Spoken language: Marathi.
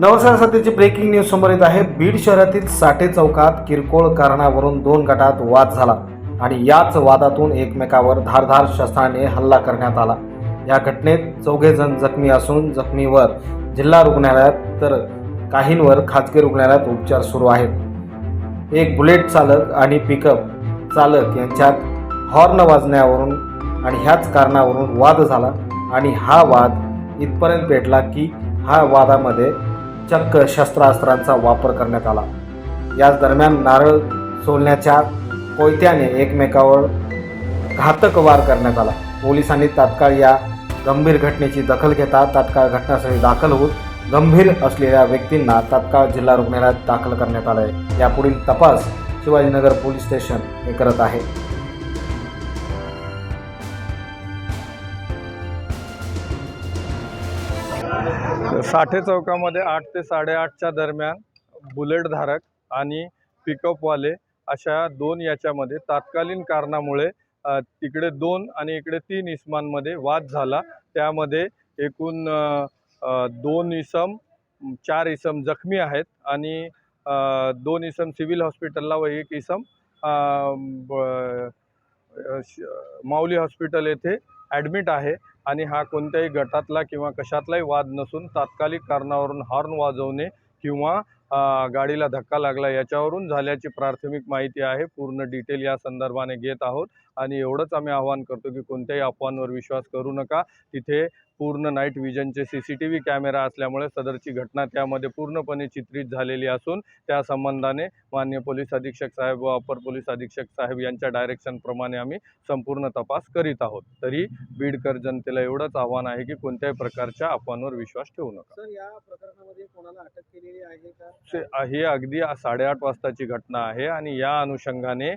नमस्कार सध्याची ब्रेकिंग न्यूज समोर येत आहे. बीड शहरातील साठे चौकात किरकोळ कारणावरून दोन गटात वाद झाला आणि याच वादातून एकमेकावर धारधार शस्त्राने हल्ला करण्यात आला. या घटनेत चौघे जण जखमी असून जखमीवर जिल्हा रुग्णालयात तर काहींवर खाजगी रुग्णालयात उपचार सुरू आहेत. एक बुलेट चालक आणि पिकअप चालक यांच्यात हॉर्न वाजण्यावरून आणि ह्याच कारणावरून वाद झाला आणि हा वाद इथपर्यंत पेटला की हा वादामध्ये चक्क शस्त्रास्त्रांचा वापर करण्यात आला. याच दरम्यान नारळ सोलण्याच्या कोयत्याने एकमेकावर घातक वार करण्यात आला. पोलिसांनी तात्काळ या गंभीर घटनेची दखल घेता तात्काळ घटनास्थळी दाखल होत गंभीर असलेल्या व्यक्तींना तात्काळ जिल्हा रुग्णालयात दाखल करण्यात आलं आहे यापुढील तपास शिवाजीनगर पोलीस स्टेशन हे करत आहे. साठे चौकामध्ये आठ ते साडेआठच्या दरम्यान बुलेटधारक आणि पिकअपवाले अशा दोन याच्यामध्ये तात्कालीन कारणामुळे तिकडे दोन आणि इकडे तीन इसमांमध्ये वाद झाला. त्यामध्ये एकूण दोन इसम चार इसम जखमी आहेत आणि दोन इसम सिव्हिल हॉस्पिटलला व एक इसम ब- श- माऊली हॉस्पिटल येथे ॲडमिट आहे आणि हा कोणत्याही गटातला किंवा कशातलाही वाद नसून तात्कालिक कारणावरून हॉर्न वाजवणे किंवा गाडीला धक्का लागला याच्यावरून झाल्याची प्राथमिक माहिती आहे. पूर्ण डिटेल या संदर्भाने घेत आहोत आणि एवढंच आम्ही आवाहन करतो की कोणत्याही अफवांवर विश्वास करू नका. तिथे पूर्ण night विजनचे C C T V camera असल्यामुळे सदरची घटना त्यामध्ये पूर्णपणे चित्रित झालेली असून त्या संबंधाने मान्य पोलीस अधीक्षक साहेब व अपर पोलीस अधीक्षक साहेब यांच्या डायरेक्शनप्रमाणे आम्ही संपूर्ण तपास करीत आहोत. तरी बीडकर जनतेला एवढंच आव्हान आहे की कोणत्याही प्रकारच्या अफवांवर विश्वास ठेवू नका. सर या प्रकरणामध्ये कोणाला अटक केलेली आहे का? ही अगदी साडेआठ वाजताची घटना आहे आणि या अनुषंगाने